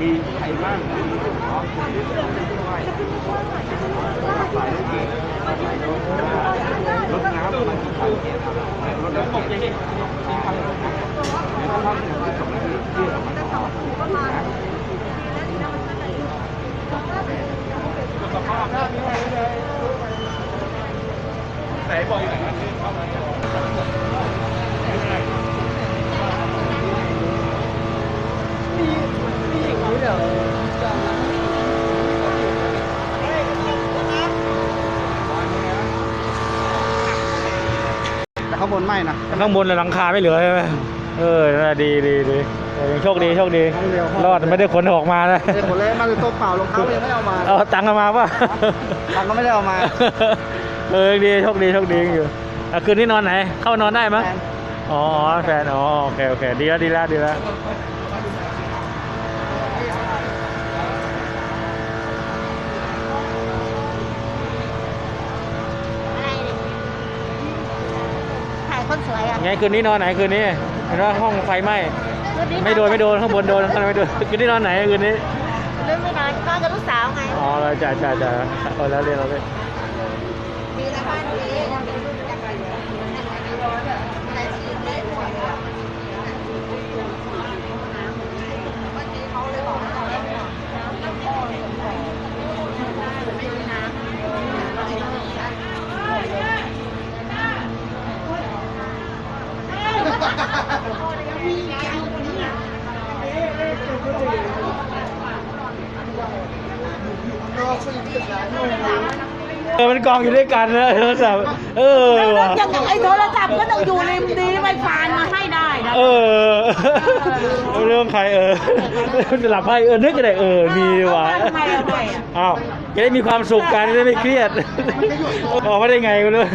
มีใครบ้างรถน้ำมันกี่คันรถน้ำกี่กี่คันเดี๋ยวถ้าท่านจะมาส่งที่ที่สมัครใส่บ่อยหน่อยนะ แต่ ข้างบนไม่นะข้างบนหลังคาไม่เหลือใช่ไหมเออนั่นแหละดีดีดีเออยังโชคดีโชคดี รอดไม่ได้ขนออกมานะเด็กคนเล็กมาเลยตัวเปล่ารองเท้ายังไม่เอามาเอาตังค์กันมาป่ะตังค์ก็ไม่ได้เอามา เออดีโชคดีโชคดีอยู่อะคืนนี้นอนไหน เข้านอนได้มั้ยแฟนอ๋อแฟนอ๋อโอเคโอเคดีแล้วดีแล้วดีแล้ว ถ่าย คนสวยอะไงคืนนี้นอนไหนคืนนี้เห็นว่าห้องไฟไหม้ไม่โดนไม่โดนข้างบนโดนข้างล่างไม่โดนคืนนี้นอนไหนคืนนี้เรื่องไม่นอนนอนกับลูกสาวไงอ๋อเราจ่ายจ่ายจ่ายเอาแล้วเรียนเราเลยมีแล้วบ้านนี้ยังมีลูกจักรยานแต่ชีวิตหัวเนี่ยวันนี้เขาเลยบอกว่าน้ำพ่อไม่มีน้ำ เออมันกองอยู่ด้วยกันนะโทรศัพท์เออว่ะยังไอ้โทรศัพท์ก็ต้องอยู่ริมดีไม่ฟานมาให้ได้นะเออเรื่องใครเออจะหลับให้เออนึกก็ได้เออมีว่ะทำไมเอาไปอะอ้าวจะได้มีความสุขกันจะได้ไม่เครียดออกมาได้ไงกูเลย